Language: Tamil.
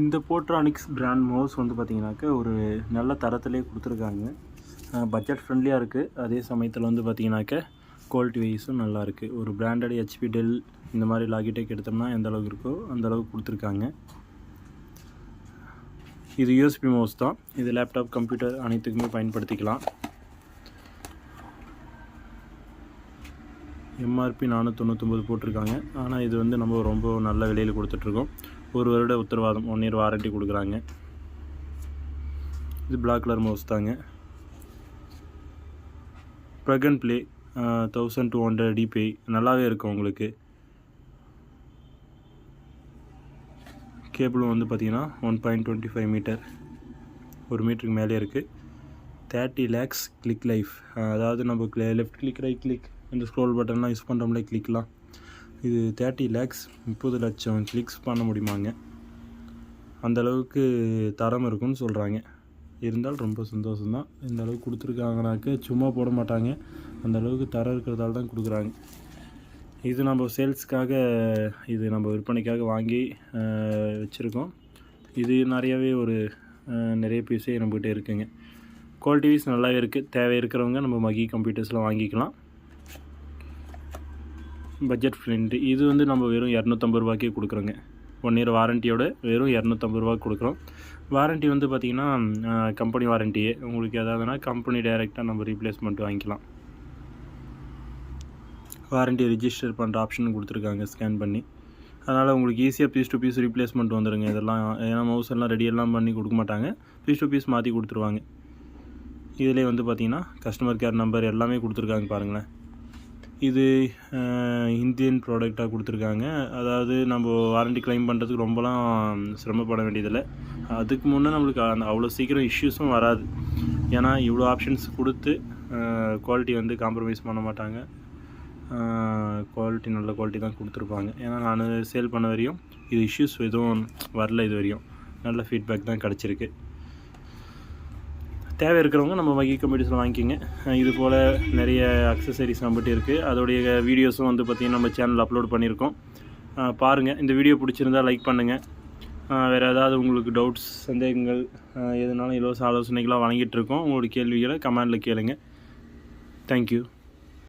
இந்த போட்ரானிக்ஸ் பிராண்ட் மவுஸ் வந்து பார்த்திங்கனாக்கா ஒரு நல்ல தரத்திலே கொடுத்துருக்காங்க. பட்ஜெட் ஃப்ரெண்ட்லியாக இருக்குது அதே சமயத்தில் வந்து பார்த்திங்கனாக்கா குவாலிட்டி வைஸும் நல்லா இருக்குது ஒரு பிராண்டட் ஹெச்பி டெல் இந்த மாதிரி லாகிடெக் எடுத்தோம்னா எந்த அளவுக்கு இருக்கோ அந்த அளவுக்கு கொடுத்துருக்காங்க. இது யூஎஸ்பி மவுஸ் தான். இது லேப்டாப் கம்ப்யூட்டர் அனைத்துக்குமே பயன்படுத்திக்கலாம். எம்ஆர்பி நானூற்றி போட்டிருக்காங்க. ஆனால் இது வந்து நம்ம ரொம்ப நல்ல விலையில் கொடுத்துட்ருக்கோம். ஒரு வருட உத்தரவாதம் ஒன் இயர் வாரண்டி கொடுக்குறாங்க. இது பிளாக் கலர் மவுஸ் தாங்க. Plug and play thousand two hundred DPI நல்லாவே இருக்கும் உங்களுக்கு. கேபிளும் வந்து பார்த்தீங்கன்னா one point twenty five metre ஒரு மீட்டருக்கு மேலே இருக்குது தேர்ட்டி லேக்ஸ் கிளிக் லைஃப் அதாவது நம்ம லெஃப்ட் கிளிக் ரைட் கிளிக் இந்த ஸ்க்ரோல் பட்டன்லாம் யூஸ் பண்ணுறோம்ல கிளிக்லாம் இது தேர்ட்டி லேக்ஸ் முப்பது லட்சம் கிளிக்ஸ் பண்ண முடியுமாங்க? அந்த அளவுக்கு தரம் இருக்குன்னு சொல்கிறாங்க இருந்தால் ரொம்ப சந்தோஷம்தான். இந்த அளவுக்கு கொடுத்துருக்காங்கனாக்க சும்மா போட மாட்டாங்க. அந்த அளவுக்கு தரம் இருக்கிறதால தான் கொடுக்குறாங்க. இது நம்ம சேல்ஸ்க்காக இது நம்ம விற்பனைக்காக வாங்கி வச்சுருக்கோம். இது நிறையவே ஒரு நிறைய பீஸே நம்மகிட்ட இருக்குங்க. குவாலிட்டி வைஸ் நல்லாவே இருக்குது தேவை இருக்கிறவங்க நம்ம மகி கம்ப்யூட்டர்ஸில் வாங்கிக்கலாம். பட்ஜெட் ஃப்ரெண்ட்லி இது வந்து நம்ம வெறும் இரநூத்தம்பது ரூபாய்க்கே கொடுக்குறோங்க. ஒன் இயர் வாரண்டியோட வெறும் இரநூத்தம்பது ரூபா கொடுக்குறோம். வாரண்ட்டி வந்து பார்த்திங்கன்னா கம்பெனி வாரண்ட்டியே உங்களுக்கு எதாவதுனா கம்பெனி டைரெக்டாக நம்ம ரீப்ளேஸ்மெண்ட் வாங்கிக்கலாம். வாரண்ட்டி ரிஜிஸ்டர் பண்ணுற ஆப்ஷன் கொடுத்துருக்காங்க ஸ்கேன் பண்ணி. அதனால் உங்களுக்கு ஈஸியாக பீஸ் டு பீஸ் ரீப்ளேஸ்மெண்ட் வந்துடுங்க இதெல்லாம் ஏன்னா மவுஸ் எல்லாம் ரெடியெல்லாம் பண்ணி கொடுக்க மாட்டாங்க. பீஸ் டு பீஸ் மாற்றி கொடுத்துருவாங்க. இதிலே வந்து பார்த்திங்கன்னா கஸ்டமர் கேர் நம்பர் எல்லாமே கொடுத்துருக்காங்க பாருங்களேன். இது இந்தியன் ப்ராடக்டாக கொடுத்துருக்காங்க. அதாவது நம்ம வாரண்டி க்ளைம் பண்ணுறதுக்கு ரொம்பலாம் சிரமப்பட வேண்டியதில்லை. அதுக்கு முன்னே நம்மளுக்கு அந்த அவ்வளோ சீக்கிரம் இஷ்யூஸும் வராது. ஏன்னா இவ்வளோ ஆப்ஷன்ஸ் கொடுத்து குவாலிட்டி வந்து காம்ப்ரமைஸ் பண்ண மாட்டாங்க. குவாலிட்டி நல்ல குவாலிட்டி தான் கொடுத்துருப்பாங்க. ஏன்னா நான் சேல் பண்ண வரையும் இது இஷ்யூஸ் எதுவும் வரல இது வரையும். நல்ல ஃபீட்பேக் தான் கிடச்சிருக்கு. தேவை இருக்கிறவங்க நம்ம வகி கம்ப்யூட்டர்ஸில் வாங்கிக்கோங்க. இது போல் நிறைய அக்சசரிஸ் நம்மகிட்ட இருக்குது அதோடைய வீடியோஸும் வந்து பார்த்திங்கன்னா நம்ம சேனல் அப்லோட் பண்ணியிருக்கோம். பாருங்கள் இந்த வீடியோ பிடிச்சிருந்தா லைக் பண்ணுங்கள் வேறு ஏதாவது உங்களுக்கு டவுட்ஸ் சந்தேகங்கள் எதுனாலும் இலவச ஆலோசனைகளாக வழங்கிட்டு இருக்கோம். உங்களோட கேள்விகளை கமெண்டில் கேளுங்கள் தேங்க்யூ